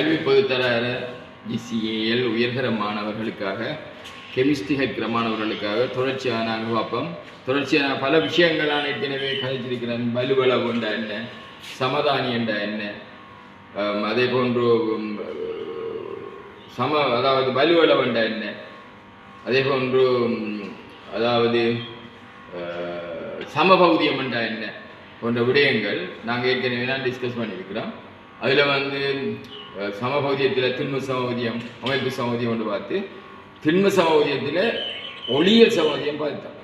கல்வி பொதுத்தர இசிஏஎல் உயர்தர மாணவர்களுக்காக கெமிஸ்ட்ரி ஹைக்கிற மாணவர்களுக்காக தொடர்ச்சியான அனுபவம் தொடர்ச்சியான பல விஷயங்கள் நான் ஏற்கனவே கதைச்சிருக்கிறேன் வலுவளவு என்ற என்ன சமதானி என்றா என்ன அதே போன்று சம அதாவது வலுவளவு என்ற என்ன அதே போன்று அதாவது சமபௌதியம் என்றா என்ன போன்ற விடயங்கள் நாங்கள் ஏற்கனவே தான் டிஸ்கஸ் பண்ணியிருக்கிறோம். அதில் வந்து சமபௌதியத்தில் திண்ம சமபௌதியம் அமைப்பு சமபௌதியம் என்று பார்த்து திண்ம சமபௌதியத்தில் ஒளியியல் சமபௌதியம் பார்த்தோம்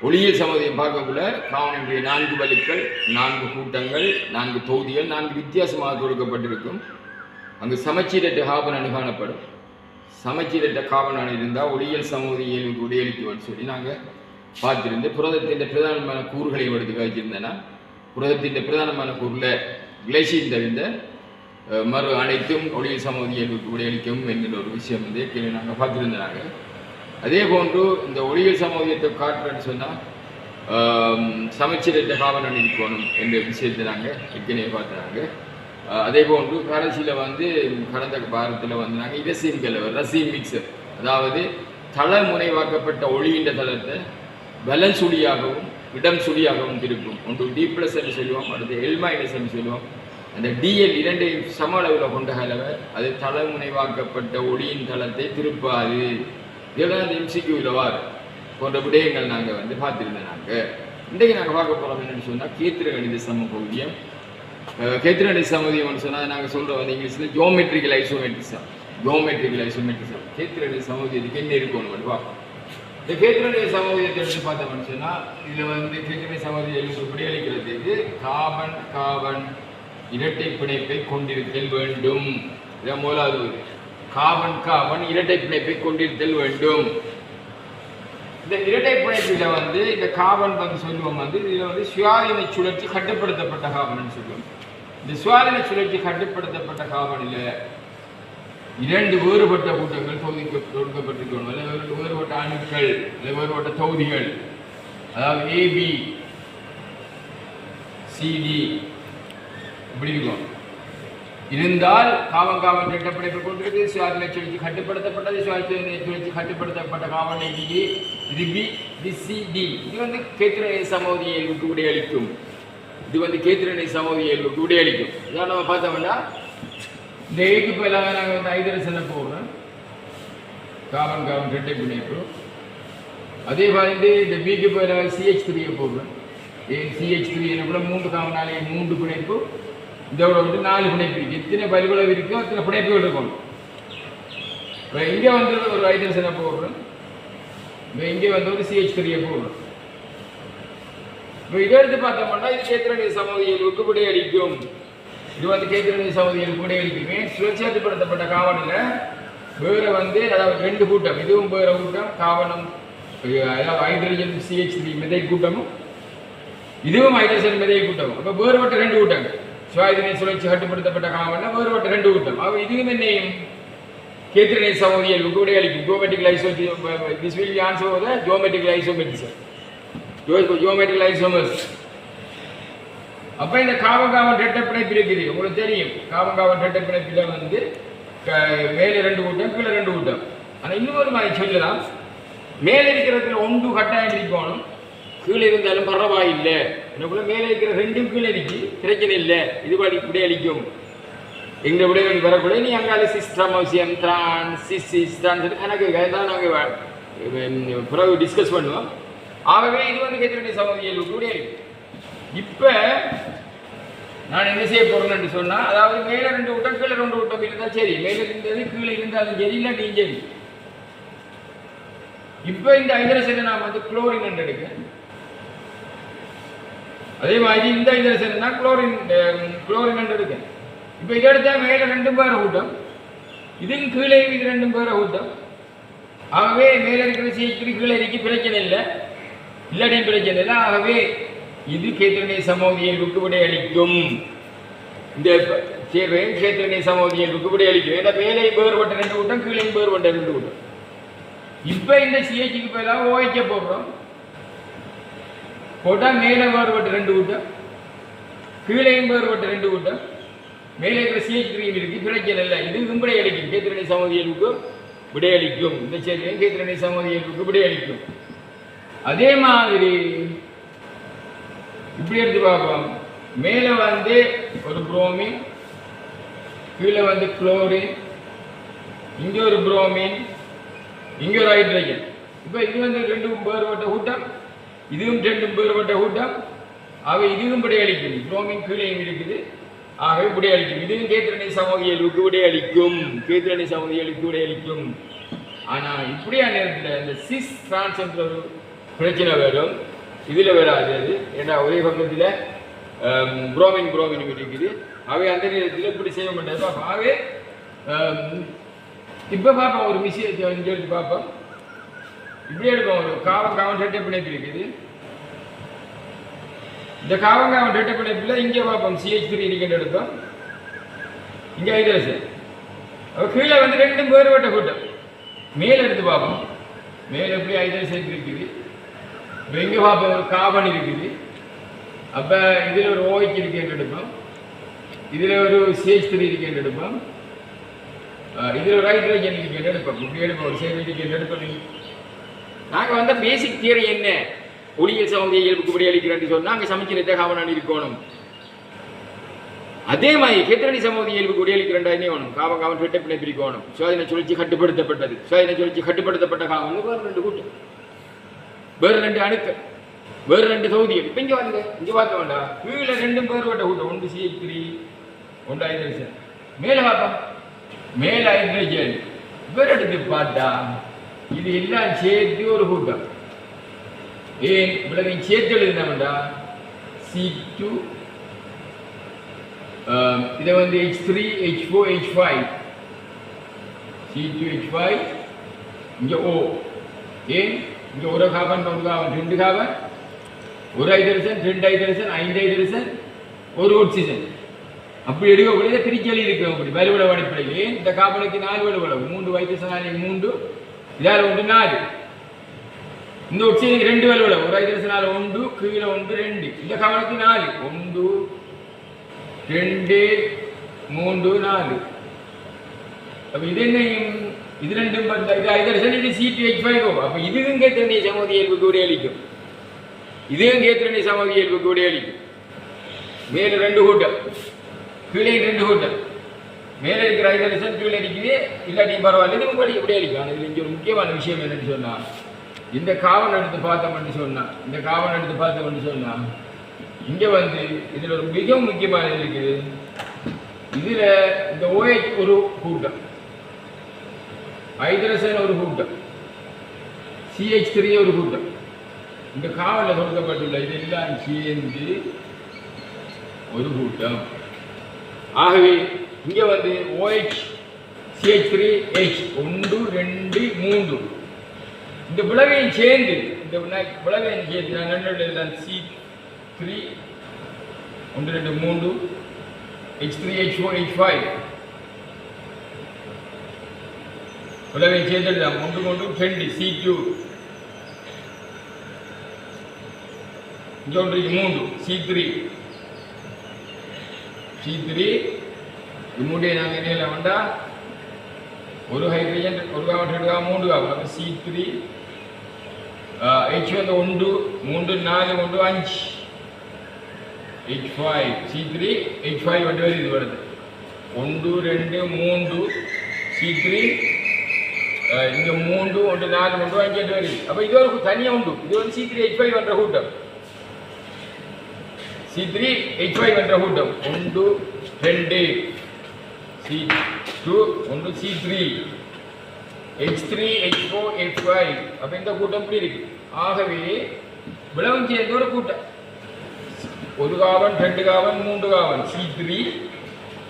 ஒளியியல் சமதியம் பார்க்கக்குள்ள காவனுடைய நான்கு வலுக்கள் நான்கு கூட்டங்கள் நான்கு தொகுதிகள் நான்கு வித்தியாசமாக கொடுக்கப்பட்டிருக்கும் அங்கு சமச்சீரற்ற காபன் அணு காணப்படும் சமச்சீரற்ற காபன் அணு இருந்தால் ஒளியியல் சமூக உடையளிக்குவன் சொல்லி நாங்கள் பார்த்திருந்து புரதத்தின் பிரதானமான கூறுகளை எடுத்து வச்சிருந்தேன்னா புரதத்தின் பிரதானமான கூறில் கிளேசியின் தவிர்ந்த மறு அனைத்தும் ஒளியல் சமூக விடையளிக்கும் என்கிற ஒரு விஷயம் வந்து ஏற்கனவே நாங்கள் பார்த்துருந்தாங்க அதே போன்று இந்த ஒளியல் சமூகத்தை காட்டுறேன்னு சொன்னால் சமச்சீரற்ற காவலன் இருக்கணும் என்ற விஷயத்தை நாங்கள் ஏற்கனவே பார்த்துறாங்க அதே போன்று கடைசியில் வந்து கடந்த வாரத்தில் வந்து நாங்கள் இரசியம் கலவர் ரசியம் மிக்சர் அதாவது தள முனைவாக்கப்பட்ட ஒளியின் தளத்தை வலன் சுழியாகவும் இடம் சுழியாகவும் திருப்பும். ஒன்று டி ப்ளஸ் என்று சொல்லுவோம் அடுத்து எல் மைனஸ் என்று சொல்லுவோம். அந்த டிஎல் இரண்டையும் சம அளவில் கொண்ட கலவை அது தளமுனைவாக்கப்பட்ட ஒளியின் தளத்தை திருப்பாது. இதெல்லாம் அந்த எம்சிக்யூவில் வார். போன்ற விடயங்கள் நாங்கள் வந்து பார்த்துருந்தோம் நாங்கள் இன்றைக்கு நாங்கள் பார்க்க போகிறோம் என்னென்னு சொன்னால் கேத்திர கணித சமபகுதியம் கேத்திர கணித சமதியம்னு சொன்னால் நாங்கள் சொல்கிறோம் வந்து இங்கிலீஷில் ஜியோமெட்ரிக்கல் ஐசோமெட்ரிசம் ஜியோமெட்ரிக்கல் ஐசோமெட்ரிசம் கேத்திர கணித சமதியத்துக்கு என்ன இருக்கணும் வந்து பார்ப்போம். இந்த கேத்திரனுடைய சமூகத்தை எடுத்து பார்த்தோம்னு சொன்னால் இதில் வந்து கேத்திரனுடைய சமூகத்தை விடையளிக்கிறதுக்கு காபன் காபன் இரட்டை பிணைப்பை கொண்டிருத்தல் வேண்டும். இதான் முதலாவது காவன் காவன் இரட்டை பிணைப்பை கொண்டிருத்தல் வேண்டும். இந்த இரட்டை பிணைப்பில் வந்து இந்த காவன் வந்து சொல்லுவோம் வந்து இதில் வந்து சுயாதீன சுழற்சி கட்டுப்படுத்தப்பட்ட காவன் சொல்லுவோம். இந்த சுயாதீன சுழற்சி கட்டுப்படுத்தப்பட்ட காவனில் இரண்டு வேறுபட்ட கூட்டங்கள் தொகுதிக்கு தொடுக்கப்பட்டிருக்கணும் அல்லது வேறு- வேறுபட்ட அணுக்கள் இல்லை வேறுபட்ட தொகுதிகள். அதாவது ஏபி சிடி இப்படி இருந்தால் காமம் காமம் திட்டப்படைப்பு கொண்டிருக்கு சுவாதின சுழற்சி கட்டுப்படுத்தப்பட்டது. சுவாதின சுழற்சி கட்டுப்படுத்தப்பட்ட காமனை டி இது பி இது சி டி. இது வந்து கேத்திரனை சமோதி இயல்புக்கு விடையளிக்கும். இது வந்து கேத்திரனை சமோதி இயல்புக்கு விடையளிக்கும். இதான் நம்ம பார்த்தோம்னா இந்த ஏக்கு பதிலாக நாங்கள் வந்து ஐதரசனை போடுறோம். காமன் காமன் ரெட்டை பிணைப்பு அதே மாதிரி இந்த பிக்கு பதிலாக சிஹெச் த்ரீயை போடுறோம். சிஹெச் த்ரீ என்ன கூட மூன்று காவனாலே மூன்று பிணைப்பு. இதோட வந்து நாலு பிணைப்பு இருக்கு. எத்தனை பல்குளவு இருக்கோ அத்தனை பிணைப்புகள் இருக்கும். இப்போ இங்கே வந்து ஒரு ஐதரசனை போடுறோம்? இப்போ இங்கே வந்து ஒரு சிஹெச் த்ரீயை போடுறோம். இப்போ இதை எடுத்து பார்த்தோம்னா இது கேத்திரனை சமூக கூட அடிக்கும். இது வந்து கேத்திரனை சமூக கூட அடிக்குமே. சுழற்சியாட்டுப்படுத்தப்பட்ட காவலில் வேறு வந்து அதாவது ரெண்டு கூட்டம். இதுவும் வேறு கூட்டம். காவலம் அதாவது ஹைட்ரஜன் சிஹெச் த்ரீ மிதை கூட்டமும். இதுவும் ஹைட்ரஜன் மிதை கூட்டமும். அப்போ வேறுபட்ட ரெண்டு கூட்டங்கள். சுவாதினை சுழற்சி கட்டுப்படுத்தப்பட்ட காவலில் வேறுபட்ட ரெண்டு கூட்டம். அவ இதுவும் என்னையும் கேத்திரனை சமூகியல் விட அளிக்கும். Geometrical iso this will be answer the geometrical isometrism geometrical isomers அப்போ இந்த காவங்காவன் ரெட்டை பிணைப்பு இருக்குது. உங்களுக்கு தெரியும். காவங்காவன் ரெட்டை பிணைப்பில் வந்து மேலே ரெண்டு கூட்டம் கீழே ரெண்டு கூட்டம். ஆனால் இன்னொரு மாதிரி சொல்லலாம். மேலே இருக்கிறதுல ஒன்று கட்டாயம் இருக்கணும் கீழே இருந்தாலும் பரவாயில்லை. எனக்குள்ள மேலே இருக்கிற ரெண்டும் கீழே இருக்கு பிரச்சனை இல்லை. இது படி இப்படி அளிக்கும் எங்கள் விடைகள் வரக்கூட நீ அங்கால சிஸ்ட்ரமோசியம் திரான் சிஸ் சிஸ்டான் சொல்லி கணக்கு தான் நாங்கள் பிறகு டிஸ்கஸ் பண்ணுவோம். ஆகவே இது வந்து கேட்க சமூக கூட இப்போ நான் என்ன செய்ய போகிறேன்னு சொன்னால் அதாவது மேலே ரெண்டு விட்டம் கீழே ரெண்டு விட்டம் இருந்தால் சரி. மேலே இருந்தது கீழே இருந்தாலும் சரி இல்லை நீ சரி இப்போ இந்த ஹைட்ரஜனை நான் வந்து குளோரின் என்று எடுக்கேன் அதே மாதிரி இந்த இதில் தான் குளோரின் குளோரின் ரெண்டு எடுக்கேன் இப்போ இதை எடுத்தால் மேலே ரெண்டும் பேரை கூட்டம் இதுவும் கீழே இது ரெண்டும் பேரை கூட்டம் ஆகவே மேலே இருக்கிற சீக்கிரம் கீழே இருக்கு பிரச்சனை இல்லை. இல்லாட்டியும் பிரச்சனை இல்லை. ஆகவே இது கேத்திரனை சமோதியை விடை அளிக்கும். இந்த சேர்வை கேத்திரனை சமோதியை விடை அளிக்கும். ஏன்னா மேலே வேறுபட்ட ரெண்டு கூட்டம் கீழே வேறுபட்ட ரெண்டு கூட்டம் இப்போ இந்த சிஹெச்சுக்கு போயெல்லாம் ஓய்க்க போகிறோம். போட்டால் மேலே வேறுபட்ட ரெண்டு கூட்டம் கீழேயும் வேறுபட்ட ரெண்டு கூட்டம் மேலே இருக்கிற சிஹெச் த்ரீ இருக்கு பிரச்சனை இல்லை. இதுவும் விடையளிக்கும் கேத்திரணி சமதியலுக்கும் விடையளிக்கும் இந்த சேர்க்கையும் கேத்திரணி சமதியலுக்கு விடையளிக்கும் அதே மாதிரி இப்படி எடுத்து பார்ப்போம். மேலே வந்து ஒரு புரோமின் கீழே வந்து குளோரின் இங்கே ஒரு புரோமின் இங்கே ஒரு ஹைட்ரஜன் இப்போ இது வந்து ரெண்டும் வேறுபட்ட கூட்டம் இதுவும் ரெண்டும் வேறுபட்ட கூட்டம். ஆக இதுவும் விடையளிக்கும் புரோமின் கீழேயும் இருக்குது. ஆகவே விடையளிக்கும் இதுவும் கேத்திரணி சமூகியலுக்கு விடையளிக்கும் கேத்திரணி சமூகியலுக்கு விடையளிக்கும் ஆனால் இப்படியா நேரத்தில் இந்த சிஸ் டிரான்ஸ் என்ற ஒரு பிரச்சனை வரும். இதில் வராது அது. ஏன்னா ஒரே பக்கத்தில் புரோமின் புரோமின் இருக்குது. அவை அந்த நேரத்தில் இப்படி செய்ய மாட்டாது ஆகவே இப்போ பார்ப்போம். ஒரு விஷயத்தை சொல்லி பார்ப்போம். இப்படி எடுப்போம் ஒரு காவம் காவம் ரெட்டை பிணைப்பு இருக்குது? இந்த காவம் காவம் ரெட்டை பிணைப்பில் இங்கே பார்ப்போம். சிஹெச் த்ரீ இருக்கின்ற எடுப்போம். இங்கே ஐடியாஸ் அப்போ கீழே வந்து ரெண்டும் வேறுபட்ட கூட்டம். மேலே எடுத்து பார்ப்போம். மேலே எப்படி ஹைட்ரஜன் இருக்குது? இப்போ இங்கே பார்ப்போம் ஒரு காவன் இருக்குது. அப்போ இதில் ஒரு ஓய்க்கு இருக்கேன்னு எடுப்போம். இதில் ஒரு சிஹெச் த்ரீ இருக்கேன்னு எடுப்போம். இதில் ஒரு ஹைட்ரஜன் இருக்கேன்னு எடுப்போம். இப்படி எடுப்போம். ஒரு சேவை இருக்கேன்னு எடுப்போம். நாங்கள் வந்த பேசிக் தியரி என்ன? ஒளியியல் சமூக இயல்புக்கு படி அளிக்கிறேன்னு சொன்னால் அங்கே சமைக்கிறத காவனான் இருக்கணும். அதே மாதிரி கேத்திரணி சமூக இயல்புக்கு படி என்ன வேணும்? காவன் காவன் வெட்ட பிள்ளை பிரிக்கணும். சுவாதின சுழற்சி கட்டுப்படுத்தப்பட்டது. சுவாதின சுழற்சி கட்டுப்படுத்தப்பட்ட காவன் வேறு ரெண்டு கூட்டம். வேறு ரெண்டு அணுக்கள். வேறு ரெண்டு தொகுதிகள். இப்போ இங்கே வாங்க இங்கே பார்க்க வேண்டாம் கீழே ரெண்டும் வேறுபட்ட கூட்டம். ஒன்று சி த்ரீ ஒன்று ஹைட்ரஜன் மேலே பார்ப்போம். மேலே ஹைட்ரஜன் வேறு எடுத்து பார்த்தா இது எல்லாம் சேர்த்து ஒரு கூட்டம். ஏன் இவ்வளவு சேர்த்து எழுதினோம்டா சி டூ இதை வந்து H three H four H five C two H five இங்கே ஓ ஏன்? இங்கே ஒரு காபன் ஒரு காபன் ரெண்டு காபன். ஒரு ஹைட்ரஜன் ரெண்டு ஹைட்ரஜன் ஐந்து ஹைட்ரஜன் ஒரு ஆக்சிஜன் அப்படி எடுக்கக்கூடிய பிரிச்சலி இருக்கிற அப்படி வலுவளவு அடிப்படையில். ஏன்? இந்த காபனுக்கு நாலு வலுவளவு. மூன்று ஹைட்ரஜன் மூன்று இதால் ஒன்று நாலு. இந்த ஆக்சிஜனுக்கு ரெண்டு வலுவளவு ஒரு ஹைட்ரஜனால் ஒன்று கீழே ஒன்று ரெண்டு. இந்த காபனுக்கு நாலு. ஒன்று ரெண்டு மூன்று நாலு. அப்ப இது என்ன இது ரெண்டும் பத்த- இது ஹைட்ரஜன் இது சி டி ஹெச் ஃபைவ் அப்போ இதுவும் கேத்திரண்டிய சமூக இயல்பு கூட அளிக்கும். இதுவும் கேத்திரண்டிய சமூக இயல்பு கூட அளிக்கும். மேலும் ரெண்டு கூட்டம். கீழே ரெண்டு கூட்டம். மேலே இருக்கிற ஹைட்ரஜன் கீழே இருக்குது. இல்லாட்டியும் பரவாயில்ல இது உங்களுக்கு விடையளிக்கும் ஆனால் இதில் இங்கே ஒரு முக்கியமான விஷயம் என்னன்னு சொன்னால் இந்த காவன் எடுத்து பார்த்தோம்னு சொன்னால் இந்த காவன் எடுத்து பார்த்தோம்னு சொன்னா இங்கே வந்து இதில் ஒரு மிக முக்கியமானது இருக்குது. இதில் இந்த ஓஎச் ஒரு கூட்டம். ஹைட்ரஜன் ஒரு கூட்டம். சிஹெச் த்ரீ ஒரு கூட்டம். இந்த காவலில் கொடுக்கப்பட்டுள்ள இதெல்லாம் சேர்ந்து ஒரு கூட்டம். ஆகவே இங்கே வந்து ஓஹெச் சிஹெச் த்ரீ ஹெச் ஒன்று ரெண்டு மூன்று. இந்த விளவையும் சேர்ந்து இந்த விளை- விளவையும் சேர்ந்து நான் ரெண்டு சி த்ரீ ஒன்று ரெண்டு மூன்று H three H four H five விளவையும் சேர்ந்து எழுதாம் ஒன்று ஒன்று ரெண்டு சி டூ இங்கே ஒன்று மூன்று. சி த்ரீ சி த்ரீ இம்முடைய மூட்டை நாங்கள் என்ன வேண்டா ஒரு ஹைட்ரஜன் ஒரு காவன் ரெண்டு மூன்று காவன் அப்போ சி த்ரீ ஹெச் வந்து ஒன்று மூன்று நாலு ஒன்று அஞ்சு. H five C three H five வந்து வருது இது வருது. ஒன்று ரெண்டு மூன்று சி த்ரீ இங்கே மூன்று ஒன்று நாலு ஒன்று அஞ்சு எட்டு வருது அப்போ இது ஒரு தனியாக உண்டு. இது வந்து சி த்ரீ ஹெச் ஃபைவ் என்ற கூட்டம் சி த்ரீ ஹெச் ஃபைவ் என்ற கூட்டம் ஒன்று ரெண்டு சி டூ ஒன்று C three H three H four H five அப்போ இந்த கூட்டம் இப்படி இருக்கு. ஆகவே விளவம் சேர்ந்த ஒரு கூட்டம். ஒரு காவன் ரெண்டு காவன் மூன்று காவன். சி த்ரீ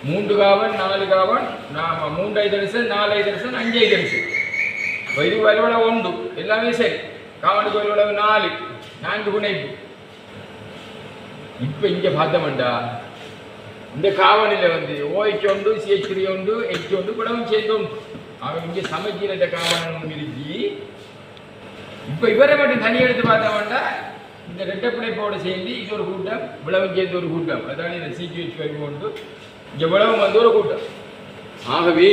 மூன்று காவன் நாலு காவன். நாம் மூன்று ஐதரிசன் நாலு ஐதரிசன் அஞ்சு ஐதரிசன். இப்போ இது வலுவளவு உண்டு எல்லாமே சரி. காவனுக்கு வலுவளவு நாலு. நான்கு புனைப்பு. இப்போ இங்கே பார்த்தோம்டா இந்த காவலில் வந்து ஓஹெச் உண்டு சிஹெச் த்ரீ உண்டு ஹெச் உண்டு குடவும் சேர்ந்து உண்டு அவன் இங்கே சமைக்கிற இந்த காவலன் இருக்கு. இப்போ இவரை மட்டும் தனி எடுத்து பார்த்தவன்டா இந்த ரெட்டை பிணைப்போடு சேர்ந்து இது ஒரு கூட்டம் விளவும் சேர்ந்து ஒரு கூட்டம். அதாவது இந்த சிஜிஹெச் ஃபைவ் உண்டு. எவ்வளவு வந்து ஒரு கூட்டம். ஆகவே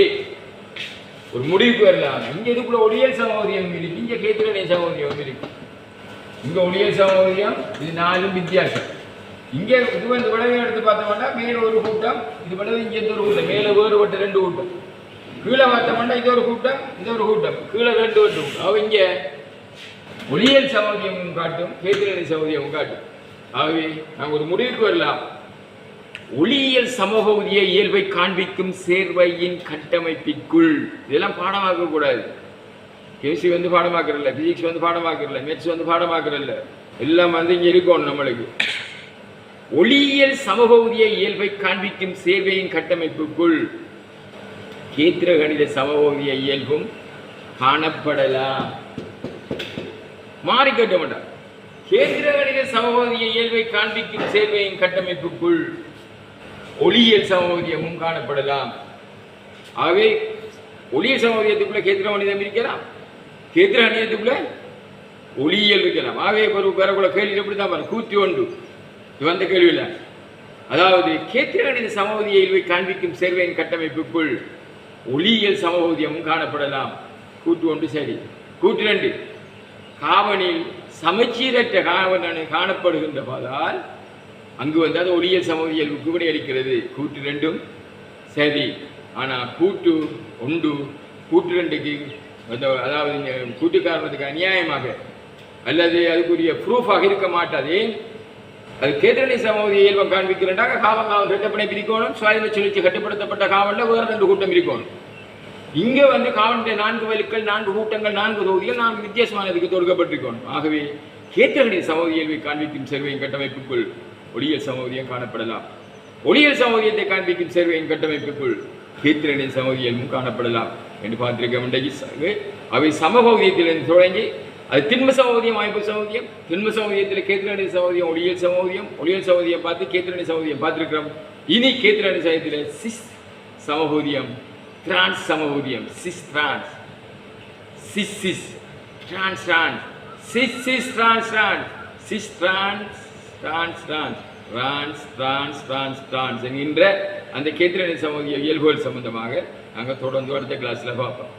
ஒரு முடிவுக்கு வரலாம். இங்கே இதுக்குள்ள ஒளியல் சமோதியம் இருக்கு. இங்கே கேத்திரனை சமோதியம் இருக்கு. இங்கே ஒளியல் சமோதியம் இது நாலும் வித்தியாசம். இங்கே இது வந்து விளைவு எடுத்து பார்த்தோம்னா மேலே ஒரு கூட்டம் இது விளைவு இங்கே இந்த ஒரு கூட்டம் மேலே வேறுபட்டு ரெண்டு கூட்டம். கீழே பார்த்தோம்னா இது ஒரு கூட்டம் இது ஒரு கூட்டம் கீழே ரெண்டு ரெண்டு கூட்டம். அவ இங்கே ஒளியல் சமோதியமும் காட்டும் கேத்திரனை சமோதியமும் காட்டும். ஆகவே நாங்கள் ஒரு முடிவுக்கு வரலாம். ஒளியியல் சமூகவுதிய இயல்பை காண்பிக்கும் சேர்வையின் கட்டமைப்பிற்குள். இதெல்லாம் பாடமாக்க கூடாது. கெமிஸ்ட்ரி வந்து பாடமாக்குறதில்ல பிசிக்ஸ் வந்து பாடமாக்குறதில்ல மேத்ஸ் வந்து பாடமாக்குறதில்ல. எல்லாம் வந்து இங்கே இருக்கணும் நம்மளுக்கு. ஒளியியல் சமபகுதிய இயல்பை காண்பிக்கும் சேர்வையின் கட்டமைப்புக்குள் கேத்திர கணித சமபகுதிய இயல்பும் காணப்படலாம் மாறி கேட்ட மாட்டார் கேந்திர கணித சமபகுதிய இயல்பை காண்பிக்கும் சேர்வையின் கட்டமைப்புக்குள் ஒளியியல் சமபகுதியமும் காணப்படலாம். ஆகவே ஒளியியல் சமபகுதியத்துக்குள்ள கேந்திர கணிதம் இருக்கலாம். கேந்திர கணிதத்துக்குள்ள ஒளியியல் இருக்கலாம். ஆகவே ஒரு பெறக்குள்ள கேள்வி எப்படி தான் பாருங்க கூத்தி ஒன்று. வந்த கேள்வி இல்லை. அதாவது கேத்திரகணித கணித இயல்பை காண்பிக்கும் சேர்வையின் கட்டமைப்புக்குள் ஒளியியல் சமபோதியமும் காணப்படலாம். கூட்டு ஒன்று சரி. கூட்டு ரெண்டு. காவனில் சமச்சீரற்ற காவலனை காணப்படுகின்றபதால் அங்கு வந்து அது ஒளியல் சமூகியல்புக்கு விடையளிக்கிறது கூட்டு ரெண்டும் சரி. ஆனால் கூட்டு ஒன்று கூட்டு ரெண்டுக்கு அந்த அதாவது கூட்டு காரணத்துக்கு அநியாயமாக. அல்லது அதுக்குரிய ப்ரூஃபாக இருக்க மாட்டாது. அது கேத்திரணி சமூக இயல்பம் காண்பிக்கிறேன்டாக காவல் காவல் ரெட்டப்படை பிரிக்கணும் சுவாதின சுழற்சி கட்டுப்படுத்தப்பட்ட காவலில் வேறு ரெண்டு கூட்டம் இருக்கணும் இங்கே வந்து காவலுடைய நான்கு வலுக்கள் நான்கு கூட்டங்கள் நான்கு தொகுதிகள் நான்கு வித்தியாசமானதுக்கு தொடுக்கப்பட்டிருக்கணும். ஆகவே கேத்திரகணித சமூக இயல்பை காண்பிக்கும் சேர்வையின் கட்டமைப்புக்குள் ஒளியல் சமூதியம் காணப்படலாம். ஒளியல் சமூதியத்தை காண்பிக்கும் சேர்வையின் கட்டமைப்புக்குள் கேத்திரகணித சமூக இயல்பும் காணப்படலாம். என்று பார்த்திருக்க வேண்டிய அவை சமபௌதியத்திலிருந்து தொடங்கி அது திண்ம சமோதியம் வாய்ப்பு சமூதியம் திண்ம சமூதியத்தில் கேத்திரணி சகோதியம் ஒளியல் சமூதியம் ஒளியல் சமூதியம் பார்த்து கேத்திரணி சமூதியம் பார்த்துருக்கிறோம். இனி கேத்திரணி சமயத்தில் சிஸ் சமபூதியம் trans சமபூதியம் cis trans cis cis trans trans cis cis trans trans cis trans trans trans trans trans trans trans என்கின்ற அந்த கேத்திரணி சமூக இயல்புகள் சம்பந்தமாக நாங்கள் தொடர்ந்து அடுத்த கிளாஸில் பார்ப்போம்.